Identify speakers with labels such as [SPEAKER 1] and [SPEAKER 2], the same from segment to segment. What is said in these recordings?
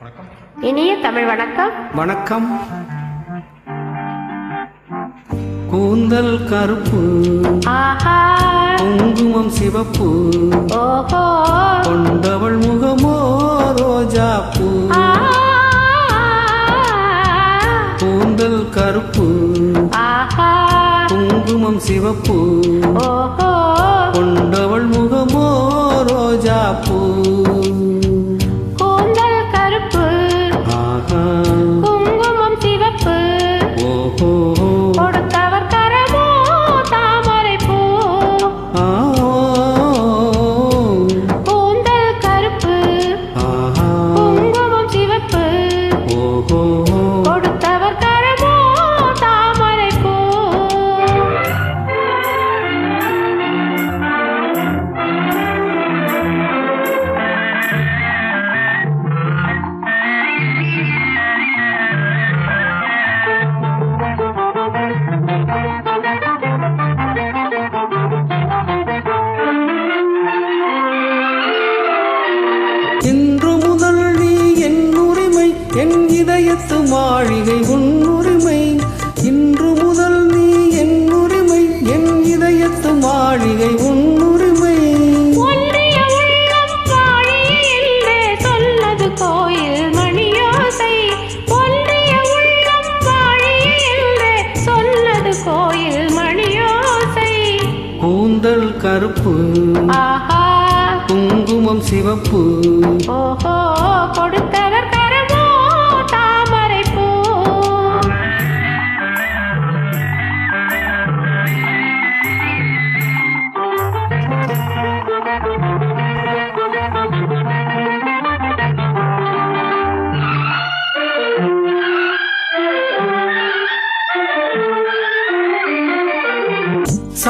[SPEAKER 1] வணக்கம்.
[SPEAKER 2] இனிய தமிழ் வணக்கம்.
[SPEAKER 3] வணக்கம். கூந்தல் கருப்பு.
[SPEAKER 2] ஆஹா.
[SPEAKER 3] குங்குமம் சிவப்பு.
[SPEAKER 2] ஓஹோ.
[SPEAKER 3] கொண்டவள் முகமோ ரோஜா பூ.
[SPEAKER 2] ஆ.
[SPEAKER 3] கூந்தல் கருப்பு.
[SPEAKER 2] ஆஹா.
[SPEAKER 3] குங்குமம் சிவப்பு.
[SPEAKER 2] ஓஹோ.
[SPEAKER 3] மாளிகை உன் உரிமை இன்று முதல் நீ என் உரிமை. என் இதயத்து மாளிகை உன் உரிமை
[SPEAKER 2] ஒன்றிய உள்ளம் வாழிய என்றே சொன்னது கோயில் மணியோசை. சொன்னது கோயில் மணியோசை.
[SPEAKER 3] கூந்தல் கருப்பு.
[SPEAKER 2] ஆஹா.
[SPEAKER 3] குங்குமம் சிவப்பு.
[SPEAKER 2] ஓஹோ கொடுத்தவர்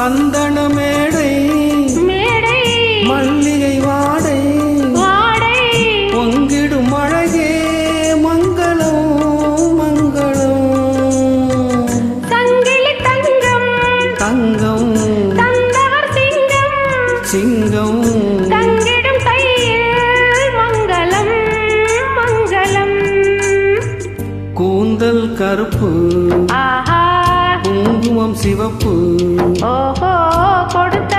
[SPEAKER 3] சந்தன மேடை
[SPEAKER 2] மேடை
[SPEAKER 3] மல்லிகை வாடை
[SPEAKER 2] வாடை.
[SPEAKER 3] பொங்கிடும் அழகே மங்களம் மங்களம்.
[SPEAKER 2] சங்கிலி தங்கம்
[SPEAKER 3] தங்கம்
[SPEAKER 2] தந்தவர் சிங்கம்.
[SPEAKER 3] சிங்கம்.
[SPEAKER 2] தங்கிடும் கையில் மங்களம் மங்களம்.
[SPEAKER 3] கூந்தல் கருப்பு
[SPEAKER 2] ஆஹா.
[SPEAKER 3] குங்குமம் சிவப்பு.
[SPEAKER 2] ஓஹோ கொடுத்தவர்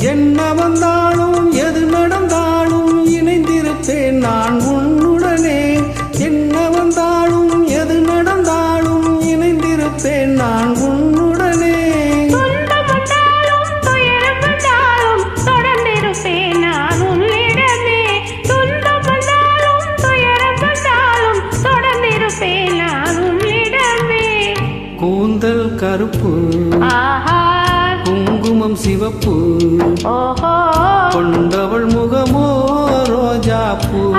[SPEAKER 3] என்ன வந்தாலும் எது நடந்தாலும் இணைந்திருப்பேன் நான் உன்னுடனே. என்ன வந்தாலும் எது நடந்தாலும் இணைந்திருப்பேன் நான் உன்னுடனே. கூந்தல் கருப்பு. குங்குமம் சிவப்பு. கொண்டவள் முகமோ ரோஜா பூ.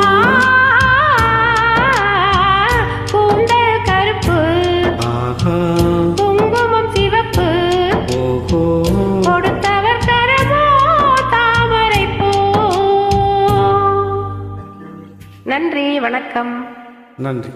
[SPEAKER 2] கருப்பு.
[SPEAKER 3] ஆஹா.
[SPEAKER 2] குங்குமம் சிவப்பு.
[SPEAKER 3] ஓஹோ.
[SPEAKER 2] கொடுத்தவர் கரமோ தாமரை பூ. நன்றி வணக்கம்.
[SPEAKER 3] நன்றி.